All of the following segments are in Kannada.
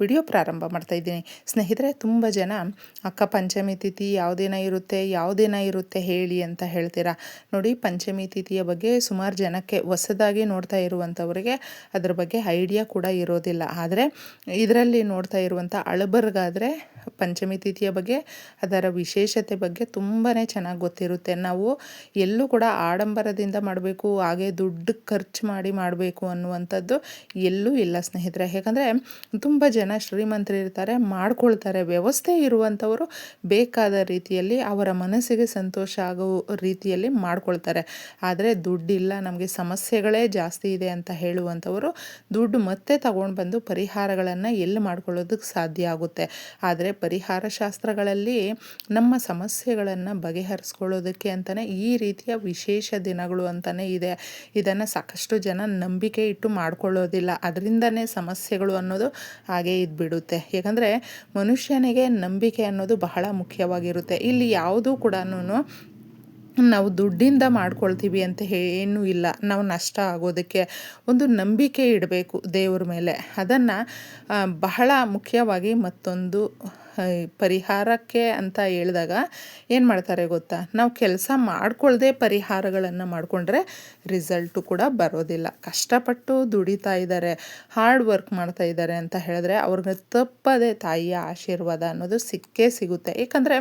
ವಿಡಿಯೋ ಪ್ರಾರಂಭ ಮಾಡ್ತಾ ಇದ್ದೀನಿ. ಸ್ನೇಹಿತರೆ, ತುಂಬ ಜನ, ಅಕ್ಕ ಪಂಚಮಿ ತಿಥಿ ಯಾವುದೇನ ಇರುತ್ತೆ ಯಾವುದೇನ ಇರುತ್ತೆ ಹೇಳಿ ಅಂತ ಹೇಳ್ತೀರಾ? ನೋಡಿ, ಪಂಚಮಿ ತಿಥಿಯ ಬಗ್ಗೆ ಸುಮಾರು ಜನಕ್ಕೆ ಹೊಸದಾಗಿ ನೋಡ್ತಾ ಇರುವಂಥವರಿಗೆ ಅದರ ಬಗ್ಗೆ ಐಡಿಯಾ ಕೂಡ ಇರೋದಿಲ್ಲ. ಆದರೆ, ಇದರಲ್ಲಿ ನೋಡ್ತಾ ಇರುವಂಥ ಅಳಬರ್ಗಾದರೆ ಪಂಚಮಿ ತಿಥಿಯ ಬಗ್ಗೆ, ಅದರ ವಿಶೇಷತೆ ಬಗ್ಗೆ ತುಂಬಾ ಚೆನ್ನಾಗಿ ಗೊತ್ತಿರುತ್ತೆ. ನಾವು ಎಲ್ಲೂ ಕೂಡ ಆಡಂಬರದಿಂದ ಮಾಡಬೇಕು, ಹಾಗೆ ದುಡ್ಡು ಖರ್ಚು ಮಾಡಿ ಮಾಡಬೇಕು ಅನ್ನುವಂಥದ್ದು ಎಲ್ಲೂ ಇಲ್ಲ ಸ್ನೇಹಿತರೆ. ಯಾಕಂದರೆ, ತುಂಬ ಶ್ರೀಮಂತರು ಇರ್ತಾರೆ ಮಾಡ್ಕೊಳ್ತಾರೆ. ವ್ಯವಸ್ಥೆ ಇರುವಂಥವರು ಬೇಕಾದ ರೀತಿಯಲ್ಲಿ ಅವರ ಮನಸ್ಸಿಗೆ ಸಂತೋಷ ಆಗೋ ರೀತಿಯಲ್ಲಿ ಮಾಡ್ಕೊಳ್ತಾರೆ. ಆದರೆ ದುಡ್ಡಿಲ್ಲ, ನಮಗೆ ಸಮಸ್ಯೆಗಳೇ ಜಾಸ್ತಿ ಇದೆ ಅಂತ ಹೇಳುವಂಥವರು ದುಡ್ಡು ಮತ್ತೆ ತಗೊಂಡು ಬಂದು ಪರಿಹಾರಗಳನ್ನು ಎಲ್ಲಿ ಮಾಡ್ಕೊಳ್ಳೋದಕ್ಕೆ ಸಾಧ್ಯ ಆಗುತ್ತೆ? ಆದರೆ ಪರಿಹಾರ ಶಾಸ್ತ್ರಗಳಲ್ಲಿ ನಮ್ಮ ಸಮಸ್ಯೆಗಳನ್ನು ಬಗೆಹರಿಸ್ಕೊಳ್ಳೋದಕ್ಕೆ ಅಂತಲೇ ಈ ರೀತಿಯ ವಿಶೇಷ ದಿನಗಳು ಅಂತಲೇ ಇದೆ. ಇದನ್ನು ಸಾಕಷ್ಟು ಜನ ನಂಬಿಕೆ ಇಟ್ಟು ಮಾಡ್ಕೊಳ್ಳೋದಿಲ್ಲ. ಅದರಿಂದನೇ ಸಮಸ್ಯೆಗಳು ಅನ್ನೋದು ಹಾಗೆ ಇದ್ಬಿಡುತ್ತೆ. ಯಾಕಂದರೆ ಮನುಷ್ಯನಿಗೆ ನಂಬಿಕೆ ಅನ್ನೋದು ಬಹಳ ಮುಖ್ಯವಾಗಿರುತ್ತೆ. ಇಲ್ಲಿ ಯಾವುದೂ ಕೂಡ ನಾವು ದುಡ್ಡಿಂದ ಮಾಡ್ಕೊಳ್ತೀವಿ ಅಂತ ಏನೂ ಇಲ್ಲ. ನಾವು ನಷ್ಟ ಆಗೋದಕ್ಕೆ ಒಂದು ನಂಬಿಕೆ ಇಡಬೇಕು ದೇವ್ರ ಮೇಲೆ. ಅದನ್ನು ಬಹಳ ಮುಖ್ಯವಾಗಿ ಮತ್ತೊಂದು ಪರಿಹಾರಕ್ಕೆ ಅಂತ ಹೇಳಿದಾಗ ಏನು ಮಾಡ್ತಾರೆ ಗೊತ್ತಾ? ನಾವು ಕೆಲಸ ಮಾಡ್ಕೊಳ್ಳದೆ ಪರಿಹಾರಗಳನ್ನು ಮಾಡಿಕೊಂಡ್ರೆ ರಿಸಲ್ಟು ಕೂಡ ಬರೋದಿಲ್ಲ. ಕಷ್ಟಪಟ್ಟು ದುಡಿತಾ ಇದ್ದಾರೆ ಹಾರ್ಡ್ ವರ್ಕ್ ಮಾಡ್ತಾ ಇದ್ದಾರೆ ಅಂತ ಹೇಳಿದ್ರೆ ಅವ್ರಿಗೆ ತಪ್ಪದೆ ತಾಯಿಯ ಆಶೀರ್ವಾದ ಅನ್ನೋದು ಸಿಕ್ಕೇ ಸಿಗುತ್ತೆ. ಏಕೆಂದರೆ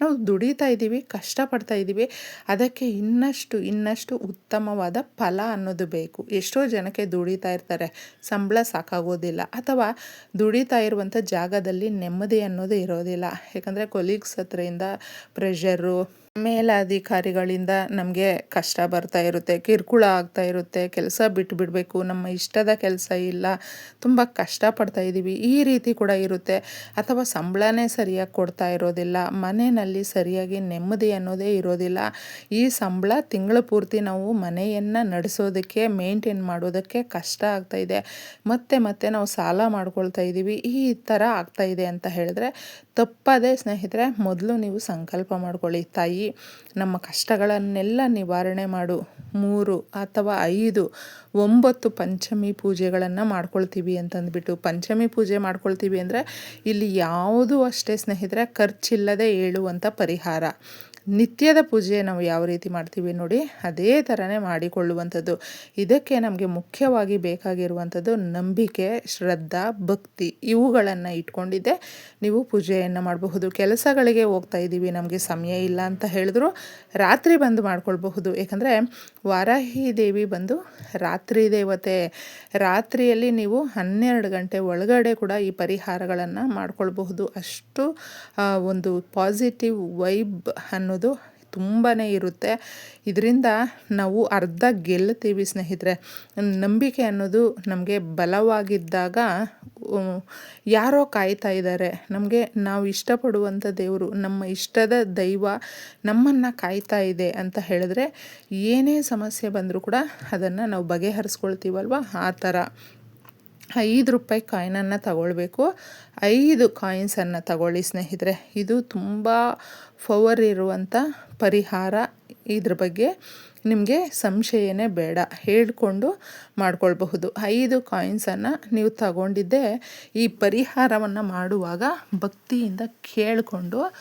ನಾವು ದುಡಿತಾ ಇದ್ದೀವಿ, ಕಷ್ಟಪಡ್ತಾ ಇದ್ದೀವಿ, ಅದಕ್ಕೆ ಇನ್ನಷ್ಟು ಇನ್ನಷ್ಟು ಉತ್ತಮವಾದ ಫಲ ಅನ್ನೋದು ಬೇಕು. ಎಷ್ಟೋ ಜನಕ್ಕೆ ದುಡಿತಾ ಇರ್ತಾರೆ, ಸಂಬಳ ಸಾಕಾಗೋದಿಲ್ಲ. ಅಥವಾ ದುಡಿತಾ ಇರುವಂಥ ಜಾಗದಲ್ಲಿ ನೆಮ್ಮದಿ ಅನ್ನೋದು ಇರೋದಿಲ್ಲ. ಯಾಕಂದರೆ ಕೊಲೀಗ್ಸ್ ಹತ್ರದಿಂದ ಪ್ರೆಷರು ಮೇಲಾಧಿಕಾರಿಗಳಿಂದ ನಮಗೆ ಕಷ್ಟ ಬರ್ತಾ ಇರುತ್ತೆ, ಕಿರುಕುಳ ಆಗ್ತಾ ಇರುತ್ತೆ, ಕೆಲಸ ಬಿಟ್ಟು ಬಿಡಬೇಕು, ನಮ್ಮ ಇಷ್ಟದ ಕೆಲಸ ಇಲ್ಲ, ತುಂಬ ಕಷ್ಟಪಡ್ತಾ ಇದ್ದೀವಿ ಈ ರೀತಿ ಕೂಡ ಇರುತ್ತೆ. ಅಥವಾ ಸಂಬಳನೇ ಸರಿಯಾಗಿ ಕೊಡ್ತಾ ಇರೋದಿಲ್ಲ, ಮನೆಯಲ್ಲಿ ಸರಿಯಾಗಿ ನೆಮ್ಮದಿ ಅನ್ನೋದೇ ಇರೋದಿಲ್ಲ. ಈ ಸಂಬಳ ತಿಂಗಳ ಪೂರ್ತಿ ನಾವು ಮನೆಯನ್ನು ನಡೆಸೋದಕ್ಕೆ, ಮೇಂಟೈನ್ ಮಾಡೋದಕ್ಕೆ ಕಷ್ಟ ಆಗ್ತಾ ಇದೆ. ಮತ್ತೆ ಮತ್ತೆ ನಾವು ಸಾಲ ಮಾಡ್ಕೊಳ್ತಾ ಇದ್ದೀವಿ ಈ ಥರ ಆಗ್ತಾ ಇದೆ ಅಂತ ಹೇಳಿದ್ರೆ ತಪ್ಪದೇ ಸ್ನೇಹಿತರೆ, ಮೊದಲು ನೀವು ಸಂಕಲ್ಪ ಮಾಡ್ಕೊಳ್ಳಿ. ತಾಯಿ ನಮ್ಮ ಕಷ್ಟಗಳನ್ನೆಲ್ಲ ನಿವಾರಣೆ ಮಾಡು. ಮೂರು ಅಥವಾ ಐದು, ಒಂಬತ್ತು ಪಂಚಮಿ ಪೂಜೆಗಳನ್ನು ಮಾಡ್ಕೊಳ್ತೀವಿ ಅಂತಂದ್ಬಿಟ್ಟು. ಪಂಚಮಿ ಪೂಜೆ ಮಾಡ್ಕೊಳ್ತೀವಿ ಅಂದರೆ ಇಲ್ಲಿ ಯಾವುದು ಅಷ್ಟೇ ಸ್ನೇಹಿತರೆ, ಖರ್ಚಿಲ್ಲದೆ ಹೇಳುವಂಥ ಪರಿಹಾರ. ನಿತ್ಯದ ಪೂಜೆ ನಾವು ಯಾವ ರೀತಿ ಮಾಡ್ತೀವಿ ನೋಡಿ, ಅದೇ ಥರನೇ ಮಾಡಿಕೊಳ್ಳುವಂಥದ್ದು. ಇದಕ್ಕೆ ನಮಗೆ ಮುಖ್ಯವಾಗಿ ಬೇಕಾಗಿರುವಂಥದ್ದು ನಂಬಿಕೆ, ಶ್ರದ್ಧಾ, ಭಕ್ತಿ ಇವುಗಳನ್ನು ಇಟ್ಕೊಂಡಿದ್ದೆ. ನೀವು ಪೂಜೆಯನ್ನು ಮಾಡಬಹುದು. ಕೆಲಸಗಳಿಗೆ ಹೋಗ್ತಾ ಇದ್ದೀವಿ, ನಮಗೆ ಸಮಯ ಇಲ್ಲ ಅಂತ ಹೇಳಿದ್ರು ರಾತ್ರಿ ಬಂದು ಮಾಡ್ಕೊಳ್ಬಹುದು. ಯಾಕಂದರೆ ವಾರಾಹಿ ದೇವಿ ಬಂದು ರಾತ್ರಿ ದೇವತೆ, ರಾತ್ರಿಯಲ್ಲಿ ನೀವು ಹನ್ನೆರಡು ಗಂಟೆ ಒಳಗಡೆ ಕೂಡ ಈ ಪರಿಹಾರಗಳನ್ನು ಮಾಡ್ಕೊಳ್ಬಹುದು. ಅಷ್ಟು ಒಂದು ಪಾಸಿಟಿವ್ ವೈಬ್ ಅನ್ನೋ ಅನ್ನೋದು ತುಂಬಾ ಇರುತ್ತೆ. ಇದರಿಂದ ನಾವು ಅರ್ಧ ಗೆಲ್ಲುತ್ತೀವಿ ಸ್ನೇಹಿತರೆ. ನಂಬಿಕೆ ಅನ್ನೋದು ನಮಗೆ ಬಲವಾಗಿದ್ದಾಗ ಯಾರೋ ಕಾಯ್ತಾ ಇದ್ದಾರೆ. ನಮಗೆ ನಾವು ಇಷ್ಟಪಡುವಂಥ ದೇವರು, ನಮ್ಮ ಇಷ್ಟದ ದೈವ ನಮ್ಮನ್ನು ಕಾಯ್ತಾ ಇದೆ ಅಂತ ಹೇಳಿದ್ರೆ ಏನೇ ಸಮಸ್ಯೆ ಬಂದರೂ ಕೂಡ ಅದನ್ನು ನಾವು ಬಗೆಹರಿಸ್ಕೊಳ್ತೀವಲ್ವ? ಆ ಥರ. ಐದು ರೂಪಾಯಿ ಕಾಯಿನನ್ನು ತಗೊಳ್ಬೇಕು. ಐದು ಕಾಯಿನ್ಸನ್ನು ತಗೊಳ್ಳಿ ಸ್ನೇಹಿತರೆ. ಇದು ತುಂಬ ಪವರ್ ಇರುವಂಥ ಪರಿಹಾರ. ಇದ್ರ ಬಗ್ಗೆ ನಿಮಗೆ ಸಂಶಯನೇ ಬೇಡ. ಹೇಳಿಕೊಂಡು ಮಾಡ್ಕೊಳ್ಬಹುದು. ಐದು ಕಾಯಿನ್ಸನ್ನು ನೀವು ತಗೊಂಡಿದ್ದೆ ಈ ಪರಿಹಾರವನ್ನು ಮಾಡುವಾಗ ಭಕ್ತಿಯಿಂದ ಕೇಳಿಕೊಂಡು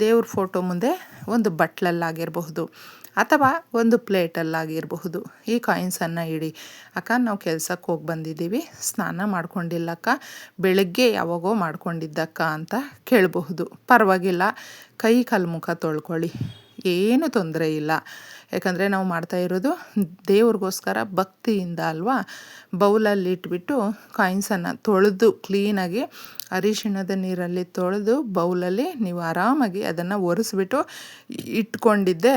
ದೇವ್ರ ಫೋಟೋ ಮುಂದೆ ಒಂದು ಬಟ್ಲಲ್ಲಾಗಿರಬಹುದು ಅಥವಾ ಒಂದು ಪ್ಲೇಟಲ್ಲಾಗಿರಬಹುದು. ಈ ಕಾಯಿನ್ಸನ್ನು ಇಡಿ. ಅಕ್ಕ, ನಾವು ಕೆಲ್ಸಕ್ಕೆ ಹೋಗಿ ಬಂದಿದ್ದೀವಿ. ಸ್ನಾನ ಮಾಡ್ಕೊಂಡಿಲ್ಲಕ್ಕ. ಬೆಳಗ್ಗೆ ಯಾವಾಗೋ ಮಾಡ್ಕೊಂಡಿದ್ದಕ್ಕ ಅಂತ ಕೇಳಬಹುದು. ಪರವಾಗಿಲ್ಲ. ಕೈ ಕಾಲು ತೊಳ್ಕೊಳ್ಳಿ. ಏನು ತೊಂದರೆ ಇಲ್ಲ. ಯಾಕಂದರೆ ನಾವು ಮಾಡ್ತಾ ಇರೋದು ದೇವ್ರಿಗೋಸ್ಕರ ಭಕ್ತಿಯಿಂದ ಅಲ್ವಾ? ಬೌಲಲ್ಲಿ ಇಟ್ಬಿಟ್ಟು ಕಾಯಿನ್ಸನ್ನು ತೊಳೆದು ಕ್ಲೀನಾಗಿ ಅರಿಶಿಣದ ನೀರಲ್ಲಿ ತೊಳೆದು ಬೌಲಲ್ಲಿ ನೀವು ಆರಾಮಾಗಿ ಅದನ್ನು ಒರೆಸ್ಬಿಟ್ಟು ಇಟ್ಕೊಂಡಿದ್ದೆ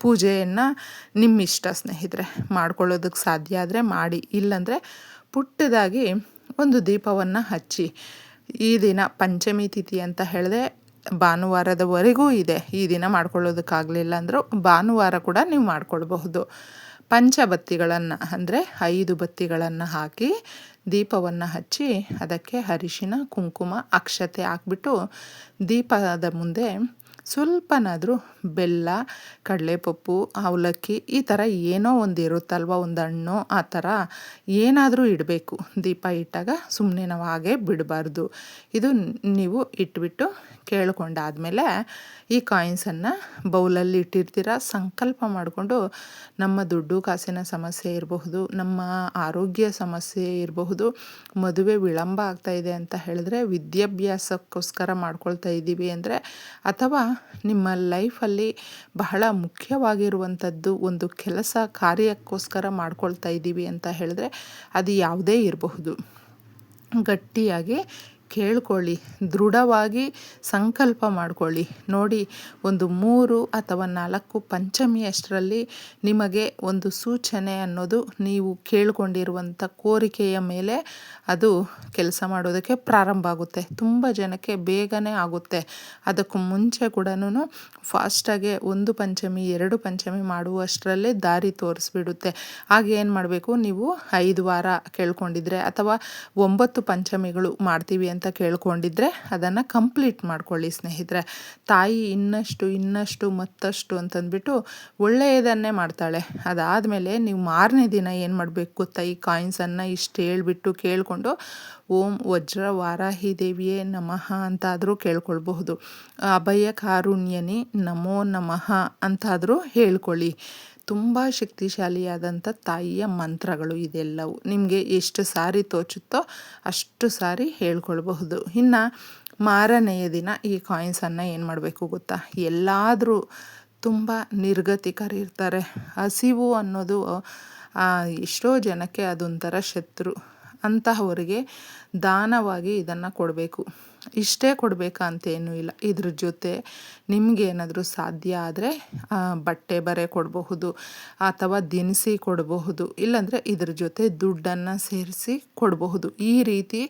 ಪೂಜೆಯನ್ನು ನಿಮ್ಮ ಇಷ್ಟ ಸ್ನೇಹಿತರೆ. ಮಾಡ್ಕೊಳ್ಳೋದಕ್ಕೆ ಸಾಧ್ಯ ಆದರೆ ಮಾಡಿ. ಇಲ್ಲಾಂದರೆ ಪುಟ್ಟದಾಗಿ ಒಂದು ದೀಪವನ್ನು ಹಚ್ಚಿ. ಈ ದಿನ ಪಂಚಮಿ ತಿಥಿ ಅಂತ ಹೇಳಿದೆ ಭಾನುವಾರದವರೆಗೂ ಇದೆ. ಈ ದಿನ ಮಾಡ್ಕೊಳ್ಳೋದಕ್ಕಾಗಲಿಲ್ಲ ಅಂದರೂ ಭಾನುವಾರ ಕೂಡ ನೀವು ಮಾಡಿಕೊಳ್ಬಹುದು. ಪಂಚಬತ್ತಿಗಳನ್ನು ಅಂದರೆ ಐದು ಬತ್ತಿಗಳನ್ನು ಹಾಕಿ ದೀಪವನ್ನು ಹಚ್ಚಿ ಅದಕ್ಕೆ ಅರಿಶಿನ, ಕುಂಕುಮ, ಅಕ್ಷತೆ ಹಾಕ್ಬಿಟ್ಟು ದೀಪದ ಮುಂದೆ ಸ್ವಲ್ಪನಾದರೂ ಬೆಲ್ಲ, ಕಡಲೆಪಪ್ಪು, ಅವಲಕ್ಕಿ ಈ ಥರ ಏನೋ ಒಂದು ಇರುತ್ತಲ್ವ, ಒಂದು ಹಣ್ಣು, ಆ ಥರ ಏನಾದರೂ ಇಡಬೇಕು. ದೀಪ ಇಟ್ಟಾಗ ಸುಮ್ಮನೆ ನಾವು ಹಾಗೆ ಬಿಡಬಾರ್ದು. ಇದು ನೀವು ಇಟ್ಬಿಟ್ಟು ಕೇಳ್ಕೊಂಡಾದಮೇಲೆ ಈ ಕಾಯಿನ್ಸನ್ನು ಬೌಲಲ್ಲಿ ಇಟ್ಟಿರ್ತೀರ? ಸಂಕಲ್ಪ ಮಾಡಿಕೊಂಡು ನಮ್ಮ ದುಡ್ಡು ಕಾಸಿನ ಸಮಸ್ಯೆ ಇರಬಹುದು, ನಮ್ಮ ಆರೋಗ್ಯ ಸಮಸ್ಯೆ ಇರಬಹುದು, ಮದುವೆ ವಿಳಂಬ ಆಗ್ತಾಯಿದೆ ಅಂತ ಹೇಳಿದ್ರೆ, ವಿದ್ಯಾಭ್ಯಾಸಕ್ಕೋಸ್ಕರ ಮಾಡ್ಕೊಳ್ತಾ ಇದ್ದೀವಿ ಅಂದರೆ, ಅಥವಾ ನಿಮ್ಮ ಲೈಫಲ್ಲಿ ಬಹಳ ಮುಖ್ಯವಾಗಿರುವಂಥದ್ದು ಒಂದು ಕೆಲಸ ಕಾರ್ಯಕ್ಕೋಸ್ಕರ ಮಾಡ್ಕೊಳ್ತಾ ಇದ್ದೀವಿ ಅಂತ ಹೇಳಿದ್ರೆ ಅದು ಯಾವುದೇ ಇರಬಹುದು. ಗಟ್ಟಿಯಾಗಿ ಕೇಳ್ಕೊಳ್ಳಿ, ದೃಢವಾಗಿ ಸಂಕಲ್ಪ ಮಾಡಿಕೊಳ್ಳಿ. ನೋಡಿ, ಒಂದು ಮೂರು ಅಥವಾ ನಾಲ್ಕು ಪಂಚಮಿಯಷ್ಟರಲ್ಲಿ ನಿಮಗೆ ಒಂದು ಸೂಚನೆ ಅನ್ನೋದು ನೀವು ಕೇಳ್ಕೊಂಡಿರುವಂಥ ಕೋರಿಕೆಯ ಮೇಲೆ ಅದು ಕೆಲಸ ಮಾಡೋದಕ್ಕೆ ಪ್ರಾರಂಭ ಆಗುತ್ತೆ. ತುಂಬ ಜನಕ್ಕೆ ಬೇಗನೆ ಆಗುತ್ತೆ. ಅದಕ್ಕೂ ಮುಂಚೆ ಕೂಡ ಫಾಸ್ಟಾಗೆ ಒಂದು ಪಂಚಮಿ, ಎರಡು ಪಂಚಮಿ ಮಾಡುವಷ್ಟರಲ್ಲೇ ದಾರಿ ತೋರಿಸ್ಬಿಡುತ್ತೆ. ಹಾಗೆ ಏನು ಮಾಡಬೇಕು? ನೀವು ಐದು ವಾರ ಕೇಳ್ಕೊಂಡಿದ್ರೆ ಅಥವಾ ಒಂಬತ್ತು ಪಂಚಮಿಗಳು ಮಾಡ್ತೀವಿ ಅಂತ ಕೇಳ್ಕೊಂಡಿದ್ರೆ ಅದನ್ನು ಕಂಪ್ಲೀಟ್ ಮಾಡ್ಕೊಳ್ಳಿ ಸ್ನೇಹಿತರೆ. ತಾಯಿ ಇನ್ನಷ್ಟು ಇನ್ನಷ್ಟು ಮತ್ತಷ್ಟು ಅಂತಂದ್ಬಿಟ್ಟು ಒಳ್ಳೆಯದನ್ನೇ ಮಾಡ್ತಾಳೆ. ಅದಾದಮೇಲೆ ನೀವು ಮಾರನೇ ದಿನ ಏನು ಮಾಡಬೇಕು ತಾಯಿ ಕಾಯಿನ್ಸನ್ನು ಇಷ್ಟು ಹೇಳ್ಬಿಟ್ಟು ಕೇಳಿಕೊಂಡು, ಓಂ ವಜ್ರ ವಾರಾಹಿ ದೇವಿಯೇ ನಮಃ ಅಂತಾದರೂ ಕೇಳ್ಕೊಳ್ಬಹುದು. ಅಭಯ ಕಾರುಣ್ಯನಿ ನಮೋ ನಮಃ ಅಂತಾದರೂ ಹೇಳ್ಕೊಳ್ಳಿ. ತುಂಬ ಶಕ್ತಿಶಾಲಿಯಾದಂಥ ತಾಯಿಯ ಮಂತ್ರಗಳು ಇದೆಲ್ಲವು. ನಿಮಗೆ ಎಷ್ಟು ಸಾರಿ ತೋಚುತ್ತೋ ಅಷ್ಟು ಸಾರಿ ಹೇಳ್ಕೊಳ್ಬಹುದು. ಇನ್ನು ಮಾರನೆಯ ದಿನ ಈ ಕಾಯಿನ್ಸನ್ನು ಏನು ಮಾಡಬೇಕು ಗೊತ್ತಾ? ಎಲ್ಲಾದರೂ ತುಂಬ ನಿರ್ಗತಿಕರಿರ್ತಾರೆ. ಹಸಿವು ಅನ್ನೋದು ಎಷ್ಟೋ ಜನಕ್ಕೆ ಅದೊಂಥರ ಶತ್ರು. ಅಂತಹವರಿಗೆ ದಾನವಾಗಿ ಇದನ್ನು ಕೊಡಬೇಕು. ಇಷ್ಟೇ ಕೊಡಬೇಕಾ ಅಂತೇನೂ ಇಲ್ಲ. ಇದ್ರ ಜೊತೆ ನಿಮಗೇನಾದರೂ ಸಾಧ್ಯ ಆದರೆ ಬಟ್ಟೆ ಬರೆ ಕೊಡಬಹುದು ಅಥವಾ ದಿನಸಿ ಕೊಡಬಹುದು, ಇಲ್ಲಾಂದರೆ ಇದ್ರ ಜೊತೆ ದುಡ್ಡನ್ನು ಸೇರಿಸಿ ಕೊಡಬಹುದು. ಈ ರೀತಿ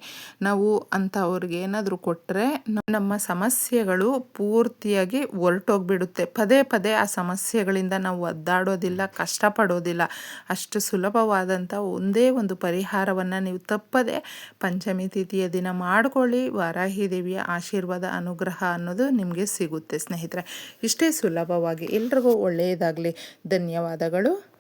ನಾವು ಅಂಥವ್ರಿಗೆ ಏನಾದರೂ ಕೊಟ್ಟರೆ ನಮ್ಮ ಸಮಸ್ಯೆಗಳು ಪೂರ್ತಿಯಾಗಿ ಹೊರಟೋಗ್ಬಿಡುತ್ತೆ ಪದೇ ಪದೇ ಆ ಸಮಸ್ಯೆಗಳಿಂದ ನಾವು ಒದ್ದಾಡೋದಿಲ್ಲ, ಕಷ್ಟಪಡೋದಿಲ್ಲ. ಅಷ್ಟು ಸುಲಭವಾದಂಥ ಒಂದೇ ಒಂದು ಪರಿಹಾರವನ್ನು ನೀವು ತಪ್ಪದೆ ಪಂಚಮಿ ತಿಥಿಯ ದಿನ ಮಾಡ್ಕೊಳ್ಳಿ. ವಾರಾಹಿ ದೇವಿಯ ಆಶೀರ್ವಾದ ಅನುಗ್ರಹ ಅನ್ನೋದು ನಿಮಗೆ ಸಿಗುತ್ತೆ ಸ್ನೇಹಿತರೆ. ಇಷ್ಟೇ ಸುಲಭವಾಗಿ ಎಲ್ರಿಗೂ ಒಳ್ಳೆಯದಾಗಲಿ. ಧನ್ಯವಾದಗಳು.